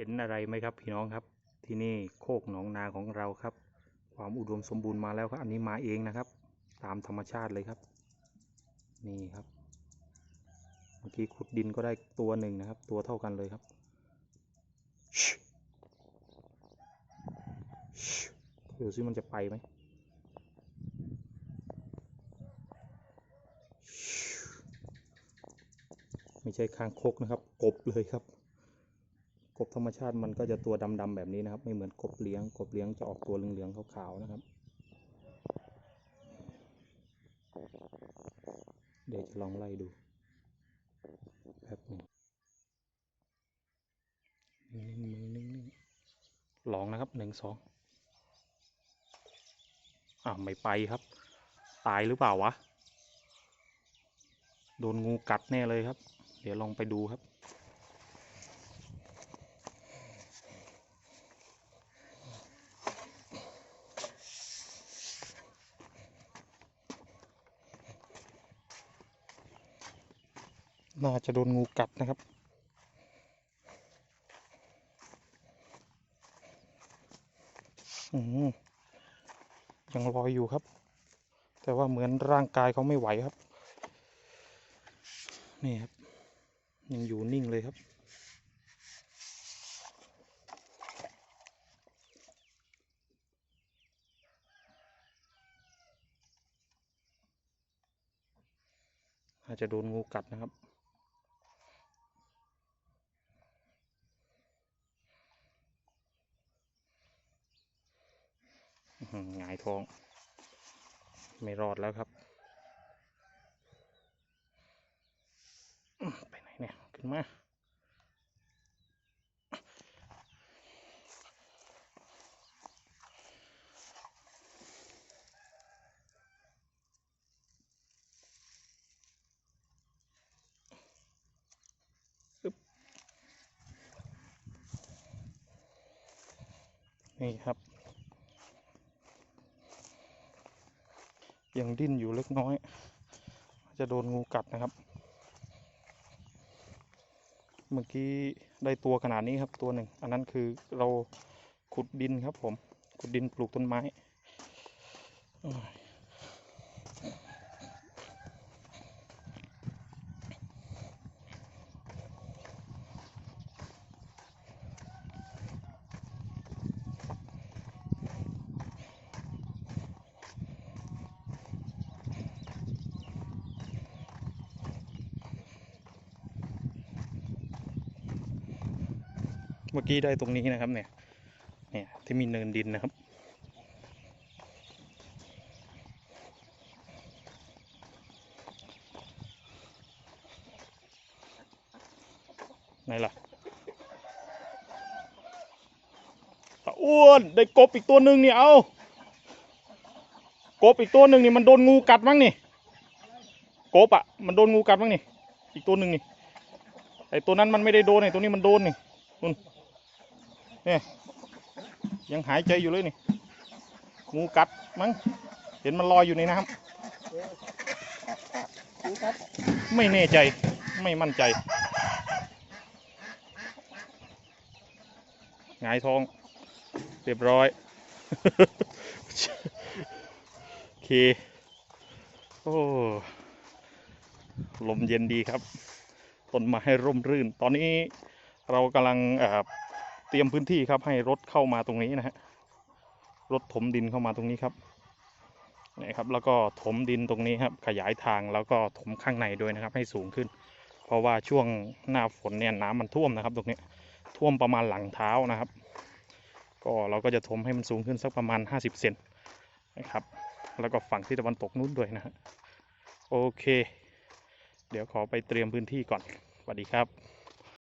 เห็นอะไรไหมครับพี่น้องครับ ที่นี่โคกหนองนาของเราครับ ความอุดมสมบูรณ์มาแล้วครับ อันนี้มาเองนะครับ ตามธรรมชาติเลยครับ นี่ครับ เมื่อกี้ขุดดินก็ได้ตัวหนึ่งนะครับ ตัวเท่ากันเลยครับชิชิดูซิมันจะไปไหมไม่ใช่คางคกนะครับ กบเลยครับ กบธรรมชาติมันก็จะตัวดำๆแบบนี้นะครับ ไม่เหมือนกบเลี้ยง กบเลี้ยงจะออกตัวเหลืองๆขาวๆนะครับ เดี๋ยวจะลองไล่ดูแป๊บหนึ่งนิ่งๆมือนิ่งๆลองนะครับหนึ่งสองอ่าไม่ไปครับ ตายหรือเปล่าวะ โดนงูกัดแน่เลยครับ เดี๋ยวลองไปดูครับ น่าจะโดนงูกัดนะครับ อืมยังลอยอยู่ครับ แต่ว่าเหมือนร่างกายเขาไม่ไหวครับ นี่ครับ ยังอยู่นิ่งเลยครับ อาจจะโดนงูกัดนะครับ หงายท้อง ไม่รอดแล้วครับ ไปไหนเนี่ย ขึ้นมา นี่ครับ ยังดิ้นอยู่เล็กน้อย จะโดนงูกัดนะครับ เมื่อกี้ได้ตัวขนาดนี้ครับตัวหนึ่ง อันนั้นคือเราขุดดินครับผม ขุดดินปลูกต้นไม้ เมื่อกี้ได้ตรงนี้นะครับ เนี่ย เนี่ยที่มีเนินดินนะครับ ไหนล่ะตาอ้วนได้กบอีกตัวหนึ่งนี่เอากบอีกตัวหนึ่งนี่มันโดนงูกัดมั้งนี่กบอะมันโดนงูกัดมั้งนี่อีกตัวหนึ่งนี่ไอตัวนั้นมันไม่ได้โดนไอตัวนี้มันโดนนี่นุ่น เนี่ยยังหายใจอยู่เลยนี่งูกัดมั้งเห็นมันลอยอยู่ในน้ำไม่แน่ใจไม่มั่นใจหงายท้อง เรียบร้อยโอเคโอ้ลมเย็นดีครับต้นไม้ร่มรื่น ตอนนี้เรากำลังอ่อ เตรียมพื้นที่ครับให้รถเข้ามาตรงนี้นะฮะรถถมดินเข้ามาตรงนี้ครับนี่ครับแล้วก็ถมดินตรงนี้ครับขยายทางแล้วก็ถมข้างในด้วยนะครับ ให้สูงขึ้น เพราะว่าช่วงหน้าฝนเนี่ยน้ำมันท่วมนะครับ ตรงนี้ท่วมประมาณหลังเท้านะครับ ก็เราก็จะถมให้มันสูงขึ้นสักประมาณ 50 เซนนะครับ แล้วก็ฝั่งที่ตะวันตกนู้นด้วยนะฮะโอเค เดี๋ยวขอไปเตรียมพื้นที่ก่อนสวัสดีครับ